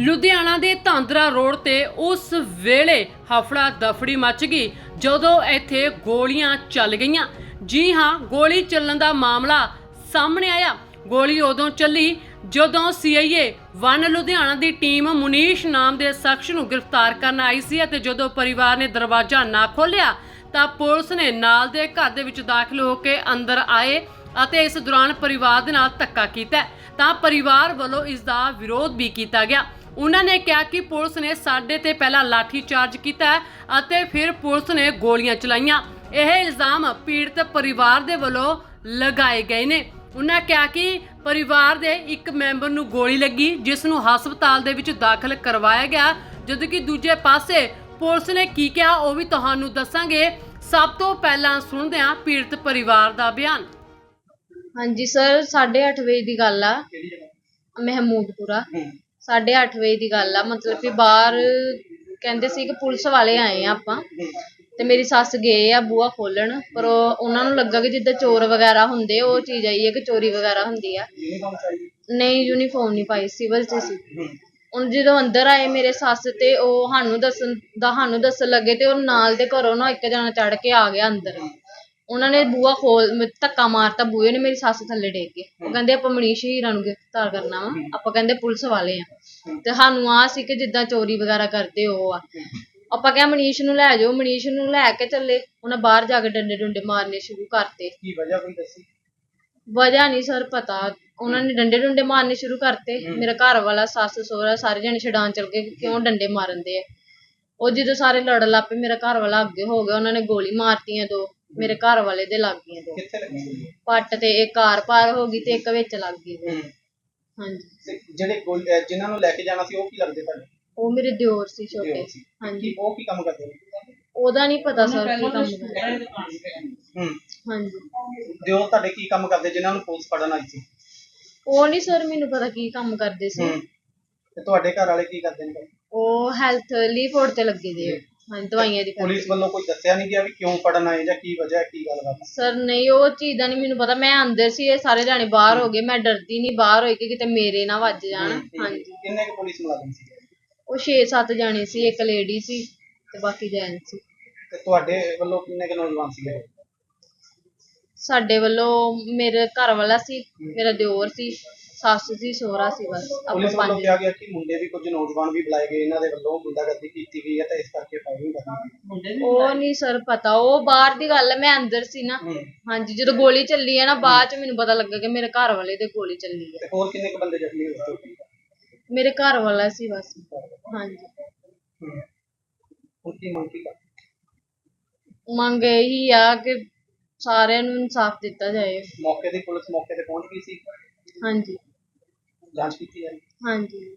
ਲੁਧਿਆਣਾ ਦੇ ਧਾਂਦਰਾ ਰੋਡ ਤੇ ਉਸ ਵੇਲੇ ਹਫੜਾ ਦਫੜੀ ਮਚ ਗਈ, ਜਦੋਂ ਇੱਥੇ ਗੋਲੀਆਂ ਚੱਲ ਗਈਆਂ। ਜੀ ਹਾਂ, ਗੋਲੀ ਚੱਲਣ ਦਾ ਮਾਮਲਾ ਸਾਹਮਣੇ ਆਇਆ। ਗੋਲੀ ਉਦੋਂ ਚੱਲੀ ਜਦੋਂ ਸੀਆਈਏ ਵਨ ਲੁਧਿਆਣਾ ਦੀ ਟੀਮ ਮੁਨੀਸ਼ ਨਾਮ ਦੇ ਸ਼ਖਸ ਨੂੰ ਗ੍ਰਿਫਤਾਰ ਕਰਨ ਆਈ ਸੀ ਅਤੇ ਜਦੋਂ ਪਰਿਵਾਰ ਨੇ ਦਰਵਾਜ਼ਾ ਨਾ ਖੋਲ੍ਹਿਆ, ਤਾਂ ਪੁਲਿਸ ਨੇ ਨਾਲ ਦੇ ਘਰ ਦੇ ਵਿੱਚ ਦਾਖਲ ਹੋ ਕੇ ਅੰਦਰ ਆਏ ਅਤੇ ਇਸ ਦੌਰਾਨ ਪਰਿਵਾਰ ਦੇ ਨਾਲ ਧੱਕਾ ਕੀਤਾ। ਤਾਂ ਪਰਿਵਾਰ ਵੱਲੋਂ ਇਸ ਦਾ ਵਿਰੋਧ ਵੀ ਕੀਤਾ ਗਿਆ। ਉਹਨਾਂ ਨੇ ਕਿਹਾ ਕਿ ਪੁਲਿਸ ਨੇ ਸਾਡੇ ਤੇ ਪਹਿਲਾਂ ਲਾਠੀ ਚਾਰਜ ਕੀਤਾ ਅਤੇ ਫਿਰ ਪੁਲਿਸ ਨੇ ਗੋਲੀਆਂ ਚਲਾਈਆਂ। ਇਹ ਇਲਜ਼ਾਮ ਪੀੜਤ ਪਰਿਵਾਰ ਦੇ ਵੱਲੋਂ ਲਗਾਏ ਗਏ ਨੇ। ਉਹਨਾਂ ਕਿਹਾ ਕਿ ਪਰਿਵਾਰ ਦੇ ਇੱਕ ਮੈਂਬਰ ਨੂੰ ਗੋਲੀ ਲੱਗੀ ਜਿਸ ਨੂੰ ਹਸਪਤਾਲ ਦੇ ਵਿੱਚ ਦਾਖਲ ਕਰਵਾਇਆ ਗਿਆ। ਜਦੋਂ ਕਿ ਦੂਜੇ ਪਾਸੇ ਪੁਲਿਸ ਨੇ ਕੀ ਕਿਹਾ ਉਹ ਵੀ ਤੁਹਾਨੂੰ ਦੱਸਾਂਗੇ। ਸਭ ਤੋਂ ਪਹਿਲਾਂ ਸੁਣਦੇ ਹਾਂ ਪੀੜਤ ਪਰਿਵਾਰ ਦਾ ਬਿਆਨ। ਹਾਂਜੀ ਸਰ 8:30 ਵਜੇ ਦੀ ਗੱਲ ਆ। ਮਹਿਮੂਦਪੁਰਾ 8:30 ਵਜੇ ਦੀ ਗੱਲ ਆ, ਮਤਲਬ ਕਿ ਬਾਹਰ ਕਹਿੰਦੇ ਸੀ ਕਿ ਪੁਲਿਸ ਵਾਲੇ ਆਏ ਆ ਆਪਾਂ ਤੇ ਮੇਰੀ ਸੱਸ ਗਏ ਆ ਬੂਹਾ ਖੋਲਣ, ਪਰ ਉਹ- ਉਹਨਾਂ ਨੂੰ ਲੱਗਾ ਕਿ ਜਿੱਦਾਂ ਚੋਰ ਵਗੈਰਾ ਹੁੰਦੇ, ਉਹ ਚੀਜ਼ ਆਈ ਹੈ ਕਿ ਚੋਰੀ ਵਗੈਰਾ ਹੁੰਦੀ ਆ। ਨਹੀਂ ਯੂਨੀਫਾਰਮ ਨਹੀਂ ਪਾਈ ਸਿਵਲ ਚ ਸੀ ਹੁਣ ਜਦੋਂ ਅੰਦਰ ਆਏ ਮੇਰੇ ਸੱਸ ਤੇ, ਉਹ ਸਾਨੂੰ ਦੱਸਣ, ਦਾ ਸਾਨੂੰ ਦੱਸਣ ਲੱਗੇ ਤੇ ਉਹ ਨਾਲ ਦੇ ਘਰੋਂ ਨਾ ਇੱਕ ਜਣਾ ਚੜ ਕੇ ਆ ਗਿਆ ਅੰਦਰ। ਉਹਨਾਂ ਨੇ ਬੂਹਾ ਖੋਲ ਮ- ਧੱਕਾ ਮਾਰਤਾ ਬੂਹੇ ਨੇ ਮੇਰੀ ਸੱਸ ਥੱਲੇ ਡੇਗ ਕੇ ਉਹ ਕਹਿੰਦੇ ਆਪਾਂ ਮਨੀਸ਼ ਹੀਰਾਂ ਨੂੰ ਗ੍ਰਿਫਤਾਰ ਕਰਨਾ ਵਾ। ਆਪਾਂ ਕਹਿੰਦੇ ਪੁਲਿਸ ਵਾਲੇ ਆ। ਤੇ ਸਾਨੂੰ ਆ ਸੀ ਕਿ ਜਿੱਦਾਂ ਚੋਰੀ ਵਗੈਰਾ ਕਰਦੇ ਉਹ ਆ। ਆਪਾਂ ਕਿਹਾ ਮਨੀਸ਼ ਨੂੰ ਲੈ ਜਾਓ। ਮਨੀਸ਼ ਨੂੰ ਲੈ ਕੇ ਚੱਲੇ। ਉਹਨਾਂ ਬਾਹਰ ਜਾ ਕੇ ਡੰਡੇ ਡੁੰਡੇ ਮਾਰਨੇ ਸ਼ੁਰੂ ਕਰਤੇ। ਕੀ ਵਜ੍ਹਾ ਕੋਈ ਦੱਸੀ? ਵਜ੍ਹਾ ਨਹੀਂ ਸਰ ਪਤਾ। ਉਹਨਾਂ ਨੇ ਡੰਡੇ ਡੁੰਡੇ ਮਾਰਨੇ ਸ਼ੁਰੂ ਕਰਤੇ। ਮੇਰਾ ਘਰ ਵਾਲਾ ਸੱਸ ਸਹੁਰਾ ਸਾਰੇ ਜਣੇ ਛਡਾਣ ਚਲ ਗਏ ਕਿ ਕਿਉਂ ਡੰਡੇ ਮਾਰਨਦੇ ਆ। ਉਹ ਜਦੋਂ ਸਾਰੇ ਲੜਨ ਲੱਗ ਪਏ ਮੇਰਾ ਘਰ ਵਾਲਾ ਅੱਗੇ ਹੋ ਗਿਆ। ਉਹਨਾਂ ਨੇ ਗੋਲੀ ਮਾਰਤੀਆਂ ਦੋ। ਮੇਰੇ ਘਰ ਵਾਲੇ ਦੇ ਲੱਗ ਗਈਆਂ ਦੋ। ਕਿੱਥੇ ਲੱਗੀ? ਪੱਟ ਤੇ ਇੱਕ ਕਾਰ ਪਾਰ ਹੋ ਗਈ ਤੇ ਇੱਕ ਵਿੱਚ ਲੱਗ ਗਈ ਦੋ। ਹਾਂਜੀ। ਜਿਹੜੇ ਗੋਲ- ਅਹ ਜਿਨ੍ਹਾਂ ਨੂੰ ਲੈ ਕੇ ਜਾਣਾ ਸੀ ਉਹ ਕੀ ਲੱਗਦੇ ਤੁਹਾਡੇ? ਉਹ ਮੇਰੇ ਦਿਓਰ ਸੀ ਛੋਟੇ। ਦਿਓਰ ਸੀ। ਹਾਂਜੀ। ਕੀ ਉਹ ਕੀ ਕੰਮ ਕਰਦੇ ਨੇ? ਉਹਦਾ ਨਹੀਂ ਪਤਾ ਸਰ ਕੀ ਕੰਮ ਕਰਦਾ। ਹੂੰ। ਹਾਂਜੀ। ਦਿਓ ਤੁਹਾਡੇ ਕੀ ਕੰਮ ਕਰਦੇ ਜਿਨ੍ਹਾਂ ਨੂੰ ਪੁਲਿਸ ਫੜਨ ਆਈ ਸੀ? ਉਹ ਨਹੀਂ ਸਰ ਮੈਨੂੰ ਪਤਾ ਕੀ ਕੰਮ ਕਰਦੇ ਸੀ। ਹੂੰ। ਤੇ ਤੁਹਾਡੇ ਘਰ ਵਾਲੇ ਕੀ ਕਰਦੇ ਨੇ? ਉਹ ਹੈਲਥ ਲੀਵ ਫੋਰਡ ਤੇ ਲੱਗੇ ਦੇ ਆ। ਹਾਂਜੀ ਦਵਾਈਆਂ ਦੀ ਪੁਲਿਸ ਫੈਕਟਰੀ। ਵੱਲੋਂ ਕੋਈ ਦੱਸਿਆ ਨਹੀਂ ਗਿਆ ਵੀ ਕਿਉਂ ਫੜਨ ਆਏ ਜਾਂ ਕੀ ਵਜ੍ਹਾ ਹੈ, ਕੀ ਗੱਲਬਾਤ ਹੈ? ਸਰ ਨਹੀਂ ਉਹ ਚੀਜ਼ ਦਾ ਨਹੀਂ ਮੈਨੂੰ ਪਤਾ। ਮੈਂ ਅੰਦਰ ਸੀ ਇਹ ਸਾਰੇ ਜਾਣੇ ਬਾਹਰ ਹੋ ਗਏ। ਮੈਂ ਡਰਦੀ ਨਹੀਂ ਬਾਹਰ ਹੋਈ ਕਿ ਕਿਤੇ ਮੇਰੇ ਨਾ ਵੱਜ ਜਾਣ। ਹਾਂਜੀ। ਕਿੰਨੇ ਕੁ ਪੁਲਿਸ ਮੁਲਾਜ਼ਮ ਸੀ? ਉਹ 6-7 ਜਾਣੇ ਸੀ ਇੱਕ ਲੇਡੀ ਸੀ ਤੇ ਬਾਕੀ ਜੈਂਟਸ ਸੀ। ਤੇ ਤੁਹਾਡੇ ਵੱਲੋਂ ਕਿੰਨੇ ਕੁ ਨੌਜਵਾਨ ਸੀਗੇ? ਸਾਡੇ ਵੱਲੋਂ ਮੇਰੇ ਘਰ ਵਾਲਾ ਸੀ ਮੇਰਾ ਦਿਓਰ ਸੀ। ਸੱਸ ਸੀ ਸਹੁਰਾ ਸੀ ਬਸ ਆਪਾਂ ਪੁਲਿਸ ਵੱਲੋਂ ਪੰਜ। ਕਿਹਾ ਗਿਆ ਕਿ ਮੁੰਡੇ ਵੀ ਕੁਝ ਨੌਜਵਾਨ ਵੀ ਬੁਲਾਏ ਗਏ ਇਹਨਾਂ ਦੇ ਵੱਲੋਂ ਗੁੰਡਾਗਰਦੀ ਕੀਤੀ ਗਈ ਹੈ ਤਾਂ ਇਸ ਕਰਕੇ ਫਾਇਰਿੰਗ ਕਰਨੀ ਉਹ ਨਹੀਂ ਸਰ ਪਤਾ ਉਹ ਬਾਹਰ ਦੀ ਗੱਲ ਹੈ ਮੈਂ ਅੰਦਰ ਸੀ ਨਾ। ਹੂੰ। ਹਾਂਜੀ ਜਦੋਂ ਗੋਲੀ ਚੱਲੀ ਹੈ ਨਾ ਬਾਅਦ ਚ ਮੈਨੂੰ ਪਤਾ ਲੱਗਾ ਕਿ ਮੇਰੇ ਘਰ ਵਾਲੇ ਦੇ ਗੋਲੀ ਚੱਲੀ ਹੈ। ਤੇ ਹੋਰ ਕਿੰਨੇ ਕੁ ਬੰਦੇ ਜ਼ਖਮੀ ਹੋਏ ਸੀ? ਮੇਰੇ ਘਰ ਵਾਲਾ ਸੀ ਬਸ। ਹਾਂਜੀ। ਹੂੰ। ਹੁਣ ਕੀ ਮੰਗ ਕੀ ਕਰ ਮੰਗ ਇਹੀ ਆ ਕਿ ਸਾਰਿਆਂ ਨੂੰ ਇਨਸਾਫ ਦਿੱਤਾ ਜਾਏ। ਮੌਕੇ ਦੀ ਪੁਲਿਸ ਮੌਕੇ ਤੇ ਪਹੁੰਚ ਗਈ ਸੀ? ਹਾਂਜੀ। ਜਾਂਚ ਕੀਤੀ ਹੈ ਹਾਂਜੀ।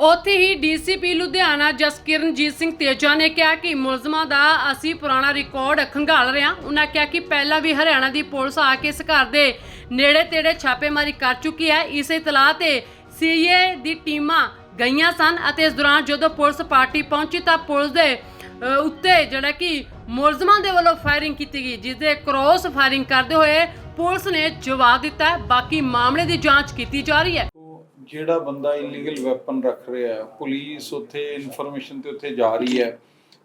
ਉੱਥੇ ਹੀ ਡੀਸੀਪੀ ਲੁਧਿਆਣਾ ਜਸਕਿਰਨਜੀਤ ਸਿੰਘ ਤੇਜਾ ਨੇ ਕਿਹਾ ਕਿ ਮੁਲਜ਼ਮਾਂ ਦਾ ਅਸੀਂ ਪੁਰਾਣਾ ਰਿਕਾਰਡ ਖੰਗਾਲ ਰਹੇ ਹਾਂ। ਉਹਨਾਂ ਕਿਹਾ ਕਿ ਪਹਿਲਾਂ ਵੀ ਹਰਿਆਣਾ ਦੀ ਪੁਲਿਸ ਆ ਕੇ ਇਸ ਘਰ ਦੇ ਨੇੜੇ ਤੇੜੇ ਛਾਪੇਮਾਰੀ ਕਰ ਚੁੱਕੀ ਹੈ। ਇਸ ਇਤਲਾਹ ਤੇ ਸੀਏ ਦੀ ਟੀਮਾਂ ਗਈਆਂ ਸਨ ਅਤੇ ਇਸ ਦੌਰਾਨ ਜਦੋਂ ਪੁਲਿਸ ਪਾਰਟੀ ਪਹੁੰਚੀ ਤਾਂ ਪੁਲਿਸ ਦੇ ਅ, ਉੱਤੇ ਜਿਹੜਾ ਕਿ ਮੁਲਜ਼ਮਾਂ ਦੇ ਵੱਲੋਂ ਫਾਇਰਿੰਗ ਕੀਤੀ ਗਈ ਜਿਸ ਦੇ ਕ੍ਰੋਸ ਫਾਇਰਿੰਗ ਕਰਦੇ ਹੋਏ ਪੁਲਿਸ ਨੇ ਜਵਾਬ ਦਿੱਤਾ ਹੈ। ਬਾਕੀ ਮਾਮਲੇ ਦੀ ਜਾਂਚ ਕੀਤੀ ਜਾ ਰਹੀ ਹੈ। ਜਿਹੜਾ ਬੰਦਾ ਇਲੀਗਲ ਵੈਪਨ ਰੱਖ ਰਿਹਾ ਹੈ ਪੁਲਿਸ ਉੱਥੇ ਇਨਫੋਰਮੇਸ਼ਨ ਤੇ ਉੱਥੇ ਜਾ ਰਹੀ ਹੈ।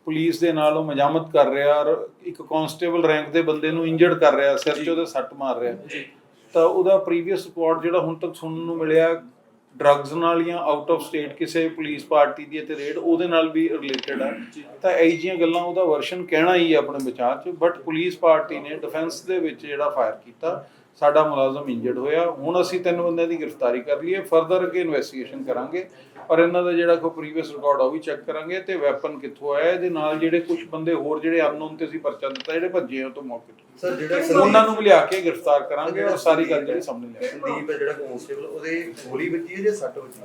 ਪੁਲਿਸ ਦੇ ਨਾਲ ਉਹ ਮਜਾਮਤ ਕਰ ਰਿਹਾ ਔਰ ਇੱਕ ਕਾਂਸਟੇਬਲ ਰੈਂਕ ਦੇ ਬੰਦੇ ਨੂੰ ਇੰਜਰਡ ਕਰ ਰਿਹਾ ਸਿਰ 'ਚ ਉਹਦੇ ਸੱਟ ਮਾਰ ਰਿਹਾ। ਤਾਂ ਉਹਦਾ ਪ੍ਰੀਵੀਅਸ ਰਿਪੋਰਟ ਜਿਹੜਾ ਹੁਣ ਤੱਕ ਸੁਣਨ ਨੂੰ ਮਿਲਿਆ ਡਰੱਗਸ ਨਾਲ ਜਾਂ ਆਊਟ ਆਫ ਸਟੇਟ ਕਿਸੇ ਪੁਲਿਸ ਪਾਰਟੀ ਦੀ ਤੇ ਰੇਡ ਉਹਦੇ ਨਾਲ ਵੀ ਰਿਲੇਟਡ ਹੈ ਤਾਂ ਇਹ ਜਿਹੀਆਂ ਗੱਲਾਂ ਉਹਦਾ ਵਰਸ਼ਨ ਕਹਿਣਾ ਹੀ ਹੈ ਆਪਣੇ ਵਿਚਾਰ 'ਚ ਬਟ ਪੁਲਿਸ ਪਾਰਟੀ ਨੇ ਡਿਫੈਂਸ ਦੇ ਵਿੱਚ ਜਿਹੜਾ ਫਾਇਰ ਕੀਤਾ ਸਾਡਾ ਮੁਲਾਜ਼ਮ ਇੰਜਰਡ ਹੋਇਆ। ਹੁਣ ਅਸੀਂ ਤਿੰਨ ਬੰਦਿਆਂ ਦੀ ਗ੍ਰਿਫਤਾਰੀ ਕਰ ਲਈ ਹੈ ਫਰਦਰ ਅੱਗੇ ਇਨਵੈਸਟੀਗੇਸ਼ਨ ਕਰਾਂਗੇ। ਔਰ ਇਹਨਾਂ ਦਾ ਜਿਹੜਾ ਕੋਈ ਪ੍ਰੀਵੀਅਸ ਰਿਕਾਰਡ ਆ ਉਹ ਵੀ ਚੈੱਕ ਕਰਾਂਗੇ ਤੇ ਵੈਪਨ ਕਿੱਥੋਂ ਆਇਆ ਇਹਦੇ ਨਾਲ ਜਿਹੜੇ ਕੁਝ ਬੰਦੇ ਹੋਰ ਜਿਹੜੇ ਅਨਨੋਨ ਤੇ ਅਸੀਂ ਪਰਚਾ ਦਿੱਤਾ ਜਿਹੜੇ ਭੱਜੇ ਆ ਤੋਂ ਮੌਕੇ ਤੋਂ। ਸਰ ਜਿਹੜਾ ਉਹਨਾਂ ਨੂੰ ਵੀ ਲਿਆ ਕੇ ਗ੍ਰਿਫਤਾਰ ਕਰਾਂਗੇ ਔਰ ਸਾਰੀ ਗੱਲ ਜਿਹੜੀ ਸਾਹਮਣੇ ਲਿਆ ਸੰਦੀਪ ਹੈ ਜਿਹੜਾ ਕਨਸਟੇਬਲ ਉਹਦੇ ਗੋਲੀ ਵੱਜੀ ਹੈ ਜਾਂ ਸੱਟ ਵੱਜੀ?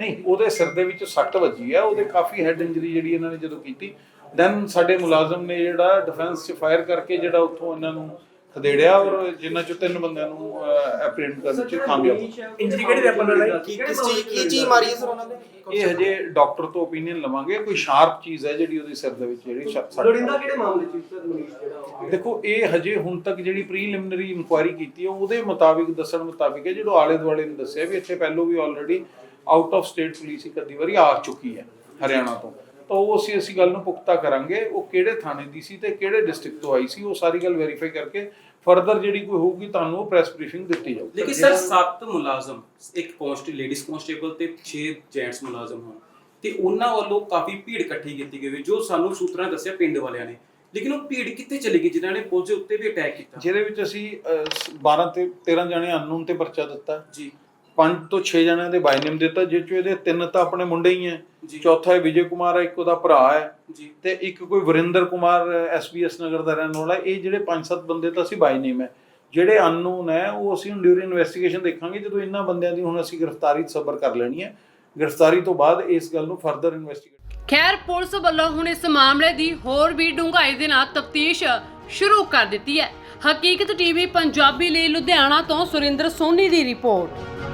ਨਹੀਂ ਉਹਦੇ ਸਿਰ ਦੇ ਵਿੱਚ ਸੱਟ ਵੱਜੀ ਆ ਉਹਦੇ ਕਾਫੀ ਹੈਡ ਇੰਜਰੀ ਜਿਹੜੀ ਇਹਨਾਂ ਨੇ ਜਦੋਂ ਕੀਤੀ। ਦੈਨ ਸਾਡੇ ਮੁਲਾਜ਼ਮ ਨੇ ਜਿਹੜਾ ਡਿਫੈਂਸ 'ਚ ਫਾਇਰ ਕਰਕੇ ਜਿਹੜਾ ਉੱਥੋਂ ਇਹਨਾਂ ਨੂੰ ਖਦੇੜਿਆ ਔਰ ਜਿਨ੍ਹਾਂ ਚੋਂ ਤਿੰਨ ਬੰਦਿਆਂ ਨੂੰ ਐਪਰੀਹੈਂਡ ਕਰਨ 'ਚ ਕਾਮਯਾਬ। ਇੰਜਰੀ ਕਿਹੜੀ ਵੈਪਨ ਨਾਲ ਹੈ ਕੀ ਕਿਸ ਚੀਜ਼ ਕੀ ਚੀਜ਼ ਮਾਰੀ ਹੈ ਸਰ ਉਹਨਾਂ ਨੇ ਇਹ ਹਜੇ ਡਾਕਟਰ ਤੋਂ ਓਪੀਨੀਅਨ ਲਵਾਂਗੇ ਕੋਈ ਸ਼ਾਰਪ ਚੀਜ਼ ਹੈ ਜਿਹੜੀ ਉਹਦੇ ਸਿਰ ਦੇ ਵਿੱਚ ਜਿਹੜੀ ਲੋੜਿੰਦਾ ਕਿਹੜੇ ਮਾਮਲੇ ਚ ਸਰ ਮਨੀਸ਼ ਜਿਹੜਾ ਦੇਖੋ ਇਹ ਹਜੇ ਹੁਣ ਤੱਕ ਜਿਹੜੀ ਪ੍ਰੀਲਿਮਿਨਰੀ ਇਨਕੁਆਇਰੀ ਕੀਤੀ ਹੈ ਉਹਦੇ ਮੁਤਾਬਿਕ ਦੱਸਣ ਮੁਤਾਬਿਕ ਹੈ ਜਿਹੜਾ ਆਲੇ ਦੁਆਲੇ ਨੇ ਦੱਸਿਆ ਵੀ ਇੱਥੇ ਪਹਿਲੋਂ ਵੀ already out of state police ਇੱਕ ਅੱਧੀ ਵਾਰੀ ਆ ਚੁੱਕੀ ਹੈ ਹਰਿਆਣਾ ਤੋਂ। ਤਾਂ ਉਹ ਅਸੀਂ ਅਸੀਂ ਗੱਲ ਨੂੰ ਪੁਖਤਾ ਕਰਾਂਗੇ ਉਹ ਕਿਹੜੇ ਥਾਣੇ ਦੀ ਸੀ ਤੇ ਕਿਹੜੇ ਡਿਸਟ੍ਰਿਕਟ ਤੋਂ ਆਈ ਸੀ ਉਹ ਸਾਰੀ ਗੱਲ ਵੈਰੀਫਾਈ ਕਰਕੇ ਫਰਦਰ ਜਿਹੜੀ ਕੋਈ ਹੋਊਗੀ ਤੁਹਾਨੂੰ ਉਹ ਪ੍ਰੈਸ ਬਰੀਫਿੰਗ ਦਿੱਤੀ ਜਾਊਗੀ। ਲੇਕਿਨ ਸਰ ਸੱਤ ਮੁਲਾਜ਼ਮ ਇੱਕ ਕੌਂਸਟ ਲੇਡੀਜ਼ ਕਨਸਟੇਬਲ ਤੇ 6 ਜੈਂਟਸ ਮੁਲਾਜ਼ਮ ਹਨ ਤੇ ਉਹਨਾਂ ਵੱਲੋਂ ਕਾਫੀ ਭੀੜ ਇਕੱਠੀ ਕੀਤੀ ਗਈ ਜੋ ਸਾਨੂੰ ਸੂਤਰਾਂ ਦੱਸਿਆ ਪਿੰਡ ਵਾਲਿਆਂ ਨੇ। ਲੇਕਿਨ ਉਹ ਭੀੜ ਕਿੱਥੇ ਚਲੀ ਗਈ ਜਿਨ੍ਹਾਂ ਨੇ ਪੁਲਿਸ ਉੱਤੇ ਵੀ ਅਟੈਕ ਕੀਤਾ? ਜਿਹਦੇ ਵਿੱਚ ਅਸੀਂ ਅਹ, ਸ- 12 ਤੇ 13 ਜਣੇ ਅਨਨੋਨ ਤੇ ਪਰਚਾ ਦਿੱਤਾ। ਜੀ। 5 ਤੋਂ 6 ਜਣਿਆਂ ਦੇ ਬਾਈ ਨੇਮ ਦਿੱਤਾ ਜਿਸ ਚੋਂ ਇਹਦੇ ਤਿੰਨ ਤਾਂ ਆਪਣੇ ਮੁੰਡੇ ਹੀ ਹੈ ਜੀ। ਚੌਥਾ ਹੈ ਵਿਜੇ ਕੁਮਾਰ ਹੈ ਇੱਕ ਉਹਦਾ ਭਰਾ ਹੈ ਤੇ ਇੱਕ ਕੋਈ ਵਰਿੰਦਰ ਕੁਮਾਰ ਐਸਬੀਐਸ ਨਗਰ ਦਾ ਰਹਿਣ ਵਾਲਾ। ਇਹ ਜਿਹੜੇ 5-7 ਬੰਦੇ ਤਾਂ ਅਸੀਂ ਬਾਈ ਨੇਮ ਹੈ ਜਿਹੜੇ ਅਨਨੋਨ ਹੈ ਉਹ ਅਸੀਂ ਹੁਣ ਡਿਊਰਿੰਗ ਇਨਵੈਸਟੀਗੇਸ਼ਨ ਦੇਖਾਂਗੇ ਜਦੋਂ ਇਹਨਾਂ ਬੰਦਿਆਂ ਦੀ ਹੁਣ ਅਸੀਂ ਗ੍ਰਿਫਤਾਰੀ ਸਬਰ ਕਰ ਲੈਣੀ ਹੈ ਗ੍ਰਿਫਤਾਰੀ ਤੋਂ ਬਾਅਦ ਇਸ ਗੱਲ ਨੂੰ ਫਰਦਰ ਇਨਵੈਸਟੀਗੇਟ ਖੈਰ ਪੁਲਿਸ ਵੱਲੋਂ ਹੁਣ ਇਸ ਮਾਮਲੇ ਦੀ ਹੋਰ ਵੀ ਡੂੰਘਾਈ ਦੇ ਨਾਲ ਤਫਤੀਸ਼ ਸ਼ੁਰੂ ਕਰ ਦਿੱਤੀ ਹੈ ਹਕੀਕਤ ਟੀਵੀ ਪੰਜਾਬੀ ਲਈ ਲੁਧਿਆਣਾ ਤੋਂ ਸੁਰਿੰਦਰ ਸੋਨੀ ਦੀ ਰਿਪੋਰਟ।